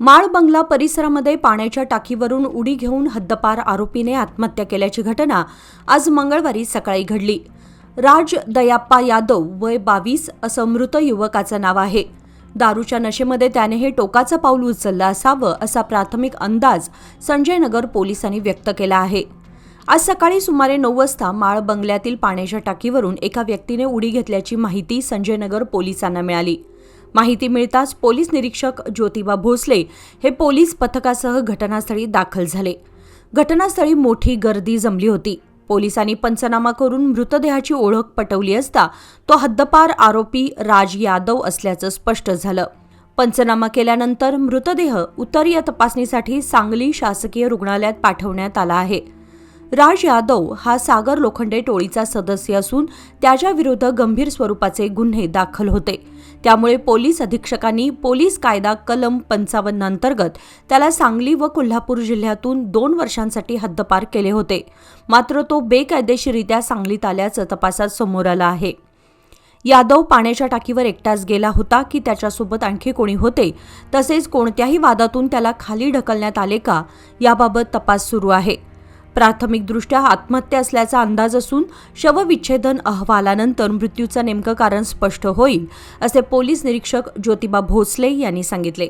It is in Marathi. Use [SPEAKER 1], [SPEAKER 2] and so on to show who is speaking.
[SPEAKER 1] माळ बंगला परिसरामध्ये पाण्याच्या टाकीवरून उडी घेऊन हद्दपार आरोपीने आत्महत्या केल्याची घटना आज मंगळवारी सकाळी घडली. राज दयाप्पा यादव वय बावीस असं मृत युवकाचं नाव आहे. दारूच्या नशेमध्ये त्याने हे टोकाचं पाऊल उचललं असावं असा प्राथमिक अंदाज संजय नगर पोलिसांनी व्यक्त केला आहे. आज सकाळी सुमारे नऊ वाजता माळ बंगल्यातील पाण्याच्या टाकीवरून एका व्यक्तीने उडी घेतल्याची माहिती संजय नगर पोलिसांना मिळाली. माहिती मिळताच पोलीस निरीक्षक ज्योतिबा भोसले हे पोलीस पथकासह घटनास्थळी दाखल झाले. घटनास्थळी मोठी गर्दी जमली होती. पोलिसांनी पंचनामा करून मृतदेहाची ओळख पटवली असता तो हद्दपार आरोपी राज यादव असल्याचं स्पष्ट झालं. पंचनामा केल्यानंतर मृतदेह उत्तरीय तपासणीसाठी सांगली शासकीय रुग्णालयात पाठवण्यात आला आहे. राज यादव हा सागर लोखंडे टोळीचा सदस्य असून त्याच्याविरुद्ध गंभीर स्वरूपाचे गुन्हे दाखल होते. त्यामुळे पोलीस अधीक्षकांनी पोलीस कायदा कलम पंचावन्न अंतर्गत त्याला सांगली व कोल्हापूर जिल्ह्यातून दोन वर्षांसाठी हद्दपार केले होते. मात्र तो बेकायदेशीरित्या सांगलीत आल्याचं तपासात समोर आलं आहे. यादव पाण्याच्या टाकीवर एकटाच गेला होता की त्याच्यासोबत आणखी कोणी होते? तसेच कोणत्याही वादातून त्याला खाली ढकलण्यात आले का? याबाबत तपास सुरू आहे. प्राथमिकदृष्ट्या आत्महत्या असल्याचा अंदाज असून शवविच्छेदन अहवालानंतर मृत्यूचं नेमकं कारण स्पष्ट होईल असे पोलीस निरीक्षक ज्योतिबा भोसले यांनी सांगितले.